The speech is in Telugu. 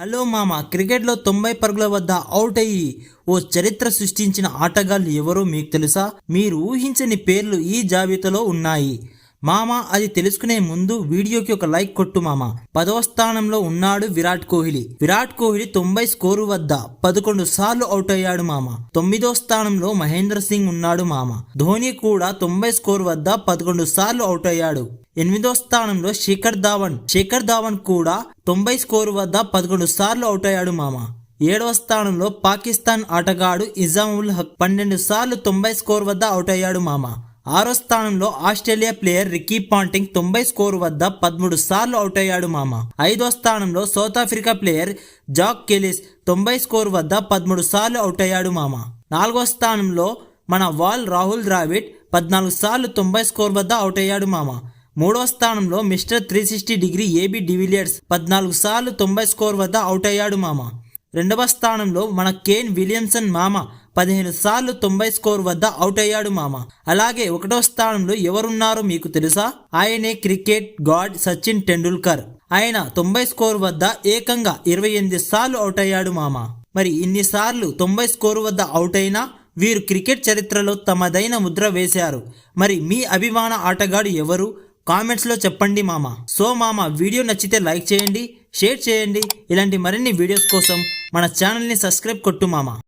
హలో మామ క్రికెట్లో తొంభై పరుగుల వద్ద అవుట్ అయ్యి ఓ చరిత్ర సృష్టించిన ఆటగాళ్ళు ఎవరో మీకు తెలుసా? మీరు ఊహించని పేర్లు ఈ జాబితాలో ఉన్నాయి. మామ అది తెలుసుకునే ముందు వీడియోకి ఒక లైక్ కొట్టు మామ. పదవ స్థానంలో ఉన్నాడు విరాట్ కోహ్లీ. విరాట్ కోహ్లీ తొంభై స్కోరు వద్ద పదకొండు సార్లు అవుట్ అయ్యాడు మామ. తొమ్మిదో స్థానంలో మహేంద్ర సింగ్ ఉన్నాడు మామ. ధోని కూడా తొంభై స్కోరు వద్ద పదకొండు సార్లు అవుట్ అయ్యాడు. ఎనిమిదో స్థానంలో శేఖర్ ధావన్. శేఖర్ ధావన్ కూడా తొంభై స్కోరు వద్ద పదకొండు సార్లు అవుట్ అయ్యాడు మామ. ఏడవ స్థానంలో పాకిస్తాన్ ఆటగాడు ఇజాముల్ హక్ పన్నెండు సార్లు తొంభై స్కోర్ వద్ద అవుట్ అయ్యాడు మామ. ఆరో స్థానంలో ఆస్ట్రేలియా ప్లేయర్ రికీ పాంటింగ్ తొంభై స్కోర్ వద్ద పదమూడు సార్లు అవుట్ అయ్యాడు మామ. ఐదో స్థానంలో South Africa player Jacques Kallis తొంభై స్కోర్ వద్ద పదమూడు సార్లు అవుట్ అయ్యాడు మామ. నాలుగో స్థానంలో మన వాల్ రాహుల్ ద్రావిడ్ పద్నాలుగు సార్లు తొంభై స్కోర్ వద్ద అవుట్ అయ్యాడు మామ. మూడో స్థానంలో mister three sixty degree AB de Villiers పద్నాలుగు సార్లు తొంభై స్కోర్ వద్ద అవుట్ అయ్యాడు మామ. రెండవ స్థానంలో మన కేన్ విలియమ్సన్ మామ పదిహేను సార్లు తొంభై స్కోర్ వద్ద అవుట్ అయ్యాడు మామ. అలాగే ఒకటో స్థానంలో ఎవరున్నారో మీకు తెలుసా? ఆయనే క్రికెట్ గాడ్ సచిన్ టెండూల్కర్. ఆయన తొంభై స్కోర్ వద్ద ఏకంగా ఇరవై ఎనిమిది సార్లు అవుట్ అయ్యాడు మామ. మరి ఇన్నిసార్లు తొంభై స్కోర్ వద్ద అవుట్ అయినా వీరు క్రికెట్ చరిత్రలో తమదైన ముద్ర వేశారు. మరి మీ అభిమాన ఆటగాడు ఎవరు? కామెంట్స్లో చెప్పండి మామ. సో మామ వీడియో నచ్చితే లైక్ చేయండి షేర్ చేయండి. ఇలాంటి మరిన్ని వీడియోస్ కోసం మన ఛానల్ని సబ్స్క్రైబ్ కొట్టు మామ.